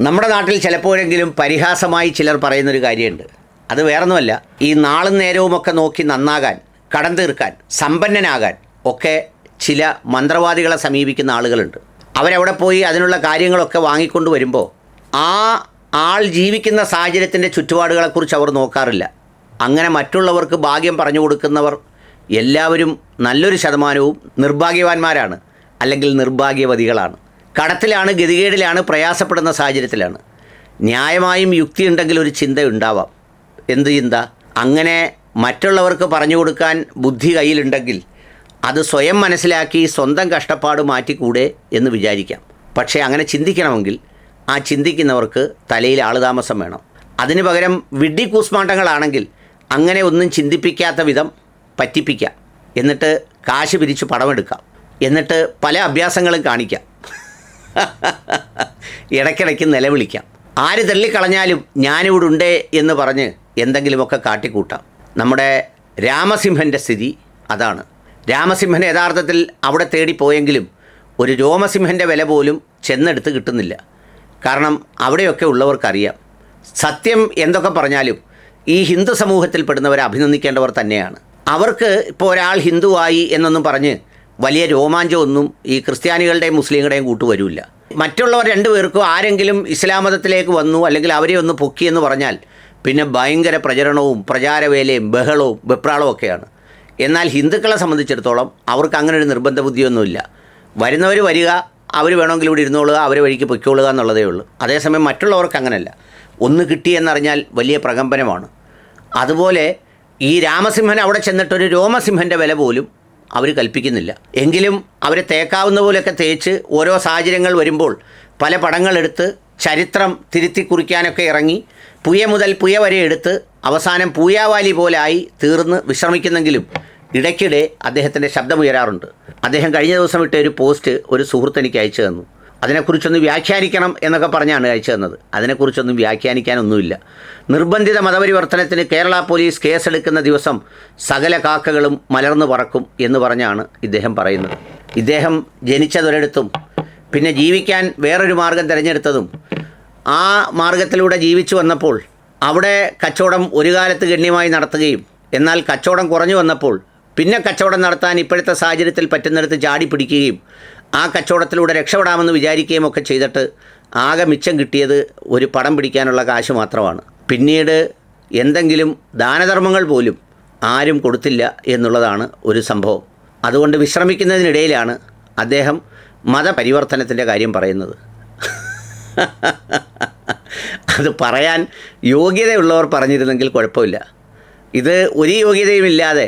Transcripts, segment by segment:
നമ്മുടെ നാട്ടിൽ ചിലപ്പോഴെങ്കിലും പരിഹാസമായി ചിലർ പറയുന്നൊരു കാര്യമുണ്ട്. അത് വേറൊന്നുമല്ല. ഈ നാളും നേരവുമൊക്കെ നോക്കി നന്നാകാൻ കടം തീർക്കാൻ സമ്പന്നനാകാൻ ഒക്കെ ചില മന്ത്രവാദികളെ സമീപിക്കുന്ന ആളുകളുണ്ട്. അവരവിടെ പോയി അതിനുള്ള കാര്യങ്ങളൊക്കെ വാങ്ങിക്കൊണ്ട് വരുമ്പോൾ ആ ആൾ ജീവിക്കുന്ന സാഹചര്യത്തിന്റെ ചുറ്റുപാടുകളെക്കുറിച്ച് അവർ നോക്കാറില്ല. അങ്ങനെ മറ്റുള്ളവർക്ക് ഭാഗ്യം പറഞ്ഞു കൊടുക്കുന്നവർ എല്ലാവരും നല്ലൊരു ശതമാനവും നിർഭാഗ്യവാന്മാരാണ് അല്ലെങ്കിൽ നിർഭാഗ്യവതികളാണ്. കടത്തിലാണ് ഗതികേടിലാണ് പ്രയാസപ്പെടുന്ന സാഹചര്യത്തിലാണ്. ന്യായമായും യുക്തിയുണ്ടെങ്കിൽ ഒരു ചിന്ത ഉണ്ടാവാം. എന്ത് ചിന്ത? അങ്ങനെ മറ്റുള്ളവർക്ക് പറഞ്ഞു കൊടുക്കാൻ ബുദ്ധി കയ്യിലുണ്ടെങ്കിൽ അത് സ്വയം മനസ്സിലാക്കി സ്വന്തം കഷ്ടപ്പാട് മാറ്റിക്കൂടെ എന്ന് വിചാരിക്കാം. പക്ഷേ അങ്ങനെ ചിന്തിക്കണമെങ്കിൽ ആ ചിന്തിക്കുന്നവർക്ക് തലയിൽ ആളുതാമസം വേണം. അതിന് പകരം വിഡ്ഢി കൂസ്മാട്ടങ്ങളാണെങ്കിൽ അങ്ങനെ ഒന്നും ചിന്തിപ്പിക്കാത്ത വിധം പറ്റിപ്പിക്കാം. എന്നിട്ട് കാശ് പിരിച്ച് പടമെടുക്കാം എന്നിട്ട് പല അഭ്യാസങ്ങളും കാണിക്കാം. ഇടയ്ക്കിടയ്ക്ക് നിലവിളിക്കാം. ആര് തള്ളിക്കളഞ്ഞാലും ഞാനിവിടെ ഉണ്ട് എന്ന് പറഞ്ഞ് എന്തെങ്കിലുമൊക്കെ കാട്ടിക്കൂട്ടാം. നമ്മുടെ രാമസിംഹന്റെ സ്ഥിതി അതാണ്. രാമസിംഹൻ യഥാർത്ഥത്തിൽ അവിടെ തേടിപ്പോയെങ്കിലും ഒരു രോമസിംഹന്റെ വില പോലും ചെന്നെടുത്ത് കിട്ടുന്നില്ല. കാരണം അവിടെയൊക്കെ ഉള്ളവർക്കറിയാം. സത്യം എന്തൊക്കെ പറഞ്ഞാലും ഈ ഹിന്ദു സമൂഹത്തിൽപ്പെടുന്നവരെ അഭിനന്ദിക്കേണ്ടവർ തന്നെയാണ്. അവർക്ക് ഇപ്പോൾ ഒരാൾ ഹിന്ദുവായി എന്നൊന്നും പറഞ്ഞ് വലിയ രോമാഞ്ചമൊന്നും ഈ ക്രിസ്ത്യാനികളുടെയും മുസ്ലിങ്ങളുടെയും കൂട്ടുവരില്ല മറ്റുള്ളവർ രണ്ടുപേർക്കും ആരെങ്കിലും ഇസ്ലാം മതത്തിലേക്ക് വന്നു അല്ലെങ്കിൽ അവരെ ഒന്ന് പൊക്കിയെന്ന് പറഞ്ഞാൽ പിന്നെ ഭയങ്കര പ്രചരണവും പ്രചാരവേലയും ബഹളവും വെപ്രാളവും ഒക്കെയാണ്. എന്നാൽ ഹിന്ദുക്കളെ സംബന്ധിച്ചിടത്തോളം അവർക്ക് അങ്ങനെ ഒരു നിർബന്ധ ബുദ്ധിയൊന്നുമില്ല. വരുന്നവർ വരിക അവർ വേണമെങ്കിൽ ഇവിടെ ഇരുന്നോളുക അവരെ വഴിക്ക് പൊയ്ക്കോളുക എന്നുള്ളതേ ഉള്ളൂ. അതേസമയം മറ്റുള്ളവർക്ക് അങ്ങനെയല്ല. ഒന്ന് കിട്ടിയെന്നറിഞ്ഞാൽ വലിയ പ്രകമ്പനമാണ്. അതുപോലെ ഈ രാമസിംഹൻ അവിടെ ചെന്നിട്ടൊരു രോമസിംഹന്റെ വില പോലും അവർ കൽപ്പിക്കുന്നില്ല. എങ്കിലും അവരെ തേക്കാവുന്ന പോലെയൊക്കെ തേച്ച് ഓരോ സാഹചര്യങ്ങൾ വരുമ്പോൾ പല പടങ്ങളെടുത്ത് ചരിത്രം തിരുത്തി കുറിക്കാനൊക്കെ ഇറങ്ങി പുയ മുതൽ പുയ വരെ എടുത്ത് അവസാനം പൂയാവാലി പോലായി തീർന്ന് വിശ്രമിക്കുന്നെങ്കിലും ഇടയ്ക്കിടെ അദ്ദേഹത്തിന്റെ ശബ്ദമുയരാറുണ്ട്. അദ്ദേഹം കഴിഞ്ഞ ദിവസം ഇട്ട ഒരു പോസ്റ്റ് ഒരു സുഹൃത്ത് എനിക്ക് അയച്ചു തന്നു. അതിനെക്കുറിച്ചൊന്ന് വ്യാഖ്യാനിക്കണം എന്നൊക്കെ പറഞ്ഞാണ് അയച്ചു തന്നത്. അതിനെക്കുറിച്ചൊന്നും വ്യാഖ്യാനിക്കാനൊന്നുമില്ല. നിർബന്ധിത മതപരിവർത്തനത്തിന് കേരള പോലീസ് കേസെടുക്കുന്ന ദിവസം സകല കാക്കകളും മലർന്നു പറക്കും എന്ന് പറഞ്ഞാണ് ഇദ്ദേഹം പറയുന്നത്. ഇദ്ദേഹം ജനിച്ചതൊരിടത്തും പിന്നെ ജീവിക്കാൻ വേറൊരു മാർഗം തിരഞ്ഞെടുത്തതും ആ മാർഗത്തിലൂടെ ജീവിച്ചു വന്നപ്പോൾ അവിടെ കച്ചവടം ഒരു കാലത്ത് ഗണ്യമായി നടത്തുകയും എന്നാൽ കച്ചവടം കുറഞ്ഞു വന്നപ്പോൾ പിന്നെ കച്ചവടം നടത്താൻ ഇപ്പോഴത്തെ സാഹചര്യത്തിൽ പറ്റുന്നിടത്ത് ചാടി പിടിക്കുകയും ആ കച്ചവടത്തിലൂടെ രക്ഷപ്പെടാമെന്ന് വിചാരിക്കുകയും ഒക്കെ ചെയ്തിട്ട് ആകെ മിച്ചം കിട്ടിയത് ഒരു പടം പിടിക്കാനുള്ള കാശ് മാത്രമാണ്. പിന്നീട് എന്തെങ്കിലും ദാനധർമ്മങ്ങൾ പോലും ആരും കൊടുത്തില്ല എന്നുള്ളതാണ് ഒരു സംഭവം. അതുകൊണ്ട് വിശ്രമിക്കുന്നതിനിടയിലാണ് അദ്ദേഹം മതപരിവർത്തനത്തിന്റെ കാര്യം പറയുന്നത്. അത് പറയാൻ യോഗ്യതയുള്ളവർ പറഞ്ഞിരുന്നെങ്കിൽ കുഴപ്പമില്ല. ഇത് ഒരു യോഗ്യതയും ഇല്ലാതെ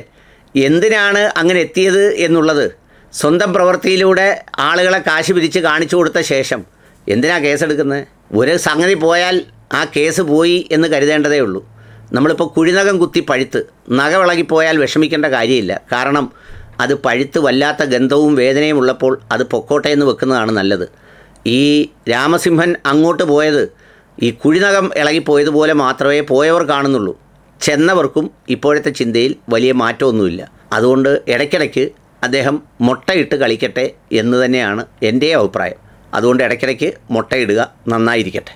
എന്തിനാണ് അങ്ങനെ എത്തിയത് എന്നുള്ളത് സ്വന്തം പ്രവൃത്തിയിലൂടെ ആളുകളെ കാശ് പിരിച്ച് കാണിച്ചു കൊടുത്ത ശേഷം എന്തിനാ കേസെടുക്കുന്നത്? ഒരു സംഗതി പോയാൽ ആ കേസ് പോയി എന്ന് കരുതേണ്ടതേ ഉള്ളൂ. നമ്മളിപ്പോൾ കുഴിനകം കുത്തി പഴുത്ത് നഖ വിളകിപ്പോയാൽ വിഷമിക്കേണ്ട കാര്യമില്ല. കാരണം അത് പഴുത്ത് വല്ലാത്ത ഗന്ധവും വേദനയും ഉള്ളപ്പോൾ അത് പൊക്കോട്ടെ എന്ന് വെക്കുന്നതാണ് നല്ലത്. ഈ രാമസിംഹൻ അങ്ങോട്ട് പോയത് ഈ കുഴിനകം ഇളകിപ്പോയതുപോലെ മാത്രമേ പോയവർ കാണുന്നുള്ളൂ. ചെന്നവർക്കും ഇപ്പോഴത്തെ ചിന്തയിൽ വലിയ മാറ്റമൊന്നുമില്ല. അതുകൊണ്ട് ഇടയ്ക്കിടയ്ക്ക് അദ്ദേഹം മുട്ടയിട്ട് കളിക്കട്ടെ എന്ന് തന്നെയാണ് എന്റെ അഭിപ്രായം. അതുകൊണ്ട് ഇടയ്ക്കിടയ്ക്ക് മുട്ടയിടുക നന്നായിരിക്കട്ടെ.